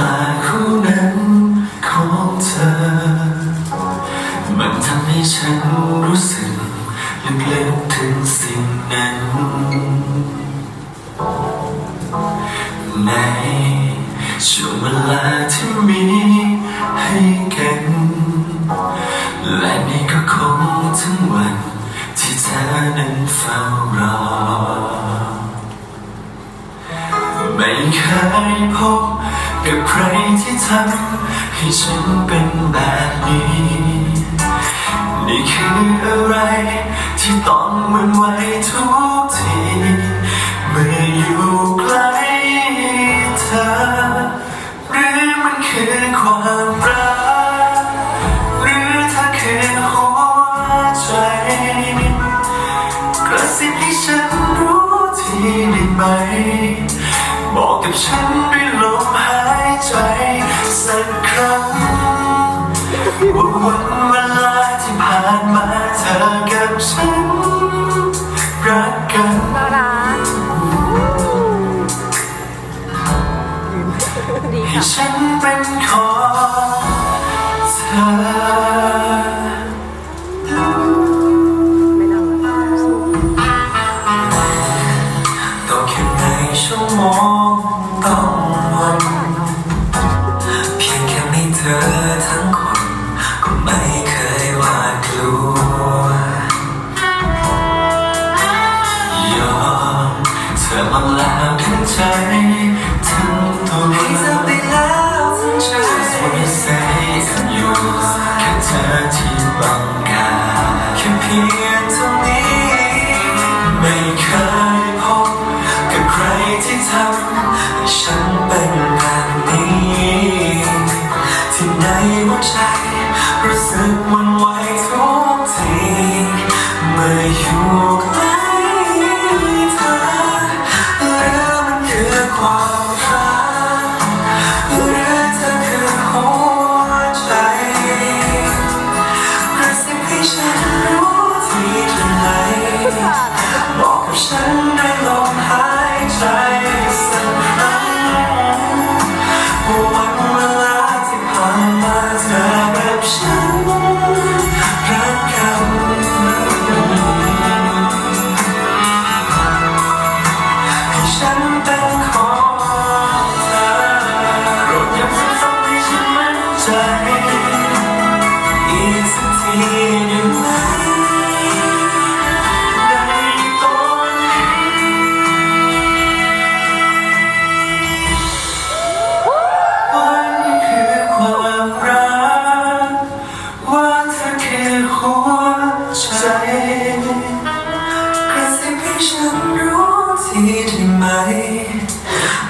ลาคู่นั้นของเธอ มันทำให้ฉันรู้สึกลึกๆถึงสิ่งนั้น ในช่วงเวลาที่มีให้กัน และนี่ก็คงถึงวันที่เธอนั้นเฝ้ารอ เคยพบกับใครที่ทำให้ฉันเป็นแบบนี้ นี่คืออะไรที่ต้องมันไหวทุกที เมื่ออยู่ใกล้เธอ หรือมันคือความ บอกกับฉันด้วยลมหายใจสักครั้งว่าวันเวลาที่ผ่านมาเธอกับฉันรักกันน่ารักดีให้ค่ะฉันเป็นขอ อทั้งคนก็ไม่เคยหวาดกลัวยอมเธอมาแล้วทั้งใจทั้งตัวเธอไปแล้ว สึกมันไหวทุกทีเมื่ออยู่ใกล้เธอหรือมันคือความ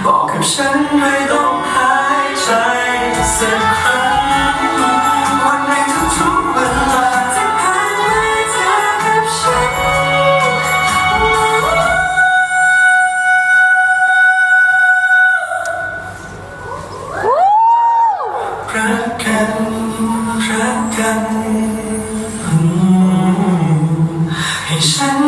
บอกกับฉันด้วยลมหายใจสักครั้งวันในทุกๆเวลาที่ผ่านมาเธอกับฉันรักกันรักกันให้ฉัน